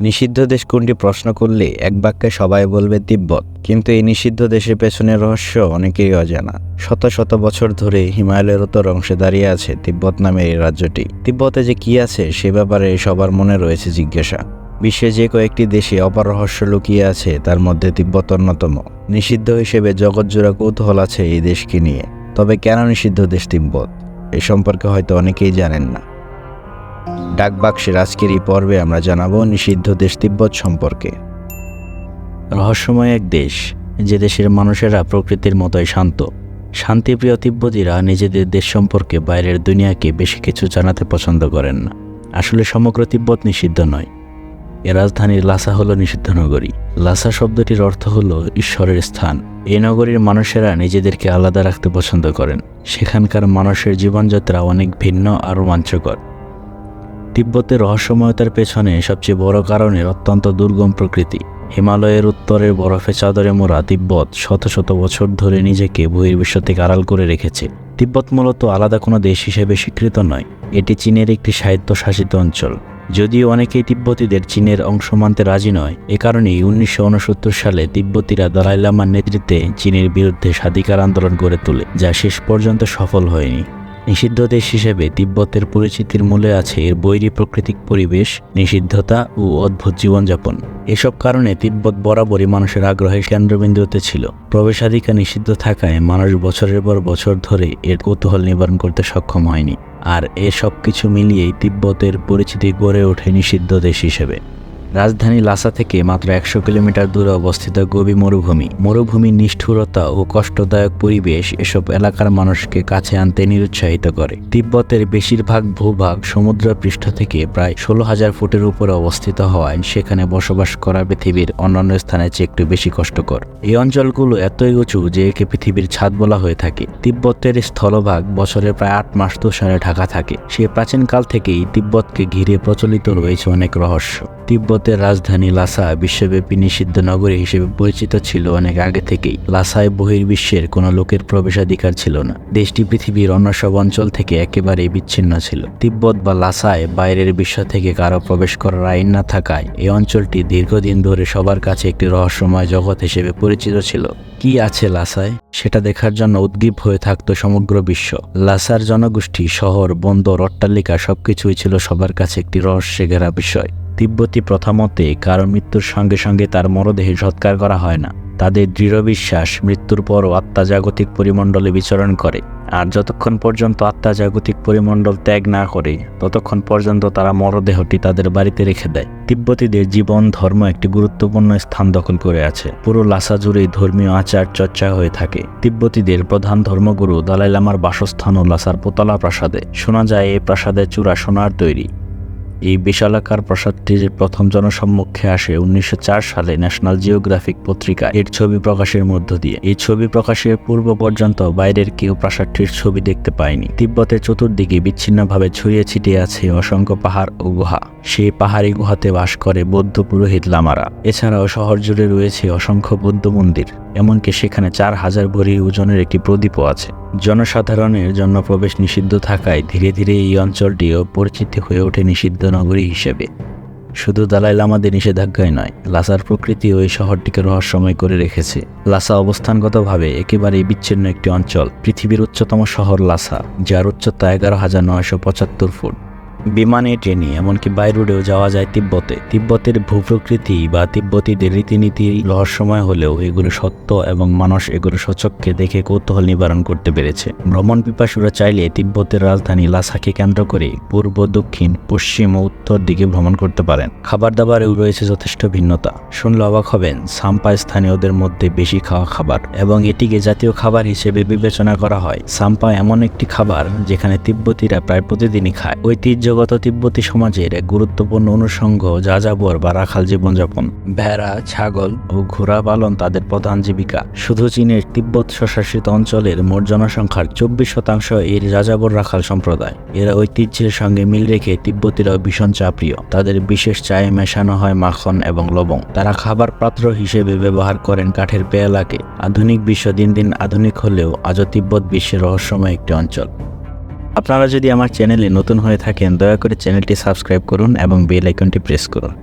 নিষিদ্ধ দেশ কোনটি প্রশ্ন করলে এক বাক্যে সবাই বলবে তিব্বত। কিন্তু এই নিষিদ্ধ দেশের পেছনের রহস্য অনেকেই অজানা। শত শত বছর ধরে হিমালয়ের উত্তর অংশে দাঁড়িয়ে আছে তিব্বত নামের এই রাজ্যটি। তিব্বতে যে কি আছে সে ব্যাপারে সবার মনে রয়েছে জিজ্ঞাসা। বিশ্বে যে কয়েকটি দেশে অপার রহস্য লুকিয়ে আছে, তার মধ্যে তিব্বত অন্যতম। নিষিদ্ধ হিসেবে জগৎজোড়া কৌতূহল আছে এই দেশকে নিয়ে। তবে কেন নিষিদ্ধ দেশ তিব্বত? এ সম্পর্কে হয়তো অনেকেই জানেন না। ডাকবাক্সের আজকের এই পর্বে আমরা জানাব নিষিদ্ধ দেশ তিব্বত সম্পর্কে। রহস্যময় এক দেশ, যে দেশের মানুষেরা প্রকৃতির মতোই শান্ত। শান্তিপ্রিয় তিব্বতীরা নিজেদের দেশ সম্পর্কে বাইরের দুনিয়াকে বেশি কিছু জানাতে পছন্দ করেন না। আসলে সমগ্র তিব্বত নিষিদ্ধ নয়। এ রাজধানীর লাসা হলো নিষিদ্ধ নগরী। লাসা শব্দটির অর্থ হলো ঈশ্বরের স্থান। এই নগরীর মানুষেরা নিজেদেরকে আলাদা রাখতে পছন্দ করেন। সেখানকার মানুষের জীবনযাত্রা অনেক ভিন্ন আর রোমাঞ্চকর। তিব্বতের রহস্যময়তার পেছনে সবচেয়ে বড় কারণের অত্যন্ত দুর্গম প্রকৃতি। হিমালয়ের উত্তরের বরফে চাদরে মোড়া তিব্বত শত শত বছর ধরে নিজেকে বহির্বিশ্ব থেকে আড়াল করে রেখেছে। তিব্বত মূলত আলাদা কোনো দেশ হিসেবে স্বীকৃত নয়, এটি চীনের একটি স্বায়ত্তশাসিত অঞ্চল। যদিও অনেকেই তিব্বতীদের চীনের অংশ মানতে রাজি নয়, এ কারণেই উনিশশো উনসত্তর সালে তিব্বতীরা দলাই লামার নেতৃত্বে চীনের বিরুদ্ধে স্বাধিকার আন্দোলন গড়ে তোলে, যা শেষ পর্যন্ত সফল হয়নি। নিষিদ্ধ দেশ হিসেবে তিব্বতের পরিচিতির মূলে আছে এর বৈরী প্রাকৃতিক পরিবেশ, নিষিদ্ধতা ও অদ্ভুত জীবনযাপন। এসব কারণে তিব্বত বরাবরই মানুষের আগ্রহের কেন্দ্রবিন্দুতে ছিল। প্রবেশাধিকার নিষিদ্ধ থাকায় মানুষ বছরের পর বছর ধরে এর কৌতূহল নিবারণ করতে সক্ষম হয়নি। আর এসব কিছু মিলিয়েই তিব্বতের পরিচিতি গড়ে ওঠে নিষিদ্ধ দেশ হিসেবে। রাজধানী লাসা থেকে মাত্র একশো কিলোমিটার দূরে অবস্থিত গভীর মরুভূমি। মরুভূমির নিষ্ঠুরতা ও কষ্টদায়ক পরিবেশ এসব এলাকার মানুষকে কাছে আনতে নিরুৎসাহিত করে। তিব্বতের বেশিরভাগ ভূভাগ সমুদ্র পৃষ্ঠ থেকে প্রায় ষোলো হাজার ফুটের উপরে অবস্থিত হওয়ায় সেখানে বসবাস করা পৃথিবীর অন্যান্য স্থানের চেয়ে একটু বেশি কষ্টকর। এই অঞ্চলগুলো এতই উঁচু যে একে পৃথিবীর ছাদ বলা হয়ে থাকে। তিব্বতের স্থলভাগ বছরে প্রায় আট মাস তুষারে ঢাকা থাকে। সে প্রাচীনকাল থেকেই তিব্বতকে ঘিরে প্রচলিত রয়েছে অনেক রহস্য। তিব্বতের রাজধানী লাসা বিশ্বব্যাপী নিষিদ্ধ নগরী হিসেবে পরিচিত ছিল অনেক আগে থেকেই। লাসায় বহির্বিশ্বের কোনো লোকের প্রবেশাধিকার ছিল না। দেশটি পৃথিবীর অন্য সব অঞ্চল থেকে একেবারেই বিচ্ছিন্ন ছিল। তিব্বত বা লাসায় বাইরের বিশ্ব থেকে কারও প্রবেশ করার আইন না থাকায় এই অঞ্চলটি দীর্ঘদিন ধরে সবার কাছে একটি রহস্যময় জগৎ হিসেবে পরিচিত ছিল। কি আছে লাসায়? সেটা দেখার জন্য উদ্গ্রীব হয়ে থাকত সমগ্র বিশ্ব। লাসার জনগোষ্ঠী, শহর, বন্দর, অট্টালিকা সবকিছুই ছিল সবার কাছে একটি রহস্যে ঘেরা বিষয়। তিব্বতী প্রথামতে কারও মৃত্যুর সঙ্গে সঙ্গে তার মরদেহে সৎকার করা হয় না। তাদের দৃঢ় বিশ্বাস মৃত্যুর পরও আত্মা জাগতিক পরিমণ্ডলে বিচরণ করে। আর যতক্ষণ পর্যন্ত আত্মা জাগতিক পরিমণ্ডল ত্যাগ না করে, ততক্ষণ পর্যন্ত তারা মরদেহটি তাদের বাড়িতে রেখে দেয়। তিব্বতীদের জীবন, ধর্ম একটি গুরুত্বপূর্ণ স্থান দখল করে আছে। পুরো লাসা জুড়েই ধর্মীয় আচার চর্চা হয়ে থাকে। তিব্বতীদের প্রধান ধর্মগুরু দালাই লামার বাসস্থান ও লাসার পোতলা প্রাসাদে। শোনা যায় এই প্রাসাদের চূড়া সোনার তৈরি। এই বিশালাকার প্রাসাদটি প্রথম জনসম্মুখে আসে উনিশশো চার সালে ন্যাশনাল জিওগ্রাফিক পত্রিকা। এর ছবি প্রকাশের মধ্য দিয়ে। এই ছবি প্রকাশের পূর্ব পর্যন্ত বাইরের কেউ প্রাসাদটির ছবি দেখতে পায়নি। তিব্বতের চতুর্দিকে বিচ্ছিন্নভাবে ছড়িয়ে ছিটিয়ে আছে অসংখ্য পাহাড় ও গুহা। সেই পাহাড়ি গুহাতে বাস করে বৌদ্ধ পুরোহিত লামারা। এছাড়াও শহর জুড়ে রয়েছে অসংখ্য বৌদ্ধ মন্দির। এমনকি সেখানে চার হাজার ভরি ওজনের একটি প্রদীপও আছে। জনসাধারণের জন্য প্রবেশ নিষিদ্ধ থাকায় ধীরে ধীরে এই অঞ্চলটিও পরিচিতি হয়ে ওঠে নিষিদ্ধ নগরী হিসেবে। শুধু দালাই লামাদের নিষেধাজ্ঞায় নয়, লাসার প্রকৃতি ওই শহরটিকে রহস্যময় করে রেখেছে। লাসা অবস্থানগতভাবে একেবারেই বিচ্ছিন্ন একটি অঞ্চল। পৃথিবীর উচ্চতম শহর লাসা, যার উচ্চতা এগারো হাজার নয়শো পঁচাত্তর ফুট। বিমানে, ট্রেনে, এমনকি বাই রোডেও যাওয়া যায় তিব্বতে। তিব্বতের ভূপ্রকৃতি বা তিব্বতীদের রীতিনীতি রহস্যময় হলেও এগুলো সত্য এবং মানুষ এগুলো সচক্ষে দেখে কৌতূহল নিবারণ করতে পেরেছে। ভ্রমণ পিপাসুরা চাইলে তিব্বতের রাজধানী লাসাকে কেন্দ্র করে পূর্ব, দক্ষিণ, পশ্চিম ও উত্তর দিকে ভ্রমণ করতে পারেন। খাবার দাবারেও রয়েছে যথেষ্ট ভিন্নতা। শুনলে অবাক হবেন, সাম্পা স্থানীয়দের মধ্যে বেশি খাওয়া খাবার এবং এটিকে জাতীয় খাবার হিসেবে বিবেচনা করা হয়। সাম্পা এমন একটি খাবার যেখানে তিব্বতীরা প্রায় প্রতিদিনই খায়। ঐতিহ্য ঐতিহ্যগত তিব্বতী সমাজের এক গুরুত্বপূর্ণ অনুষঙ্গ যাযাবর বা রাখাল জীবনযাপন। ভেড়া, ছাগল ও ঘোড়া পালন তাদের প্রধান জীবিকা। শুধু চীনের তিব্বত স্বশাসিত অঞ্চলের মোট জনসংখ্যার চব্বিশ শতাংশ এর যাযাবর রাখাল সম্প্রদায়। এরা ঐতিহ্যের সঙ্গে মিল রেখে তিব্বতীরাও ভীষণ চাপ্রিয় তাদের বিশেষ চায়ে মেশানো হয় মাখন এবং লবণ তারা খাবার পাত্র হিসেবে ব্যবহার করেন কাঠের পেয়ালাকে। আধুনিক বিশ্ব দিন দিন আধুনিক হলেও আজও তিব্বত বিশ্বের রহস্যময় একটি অঞ্চল। আপনারা যদি আমার চ্যানেলে নতুন হয়ে থাকেন, দয়া করে চ্যানেলটি সাবস্ক্রাইব করুন এবং বেল আইকনটি প্রেস করুন।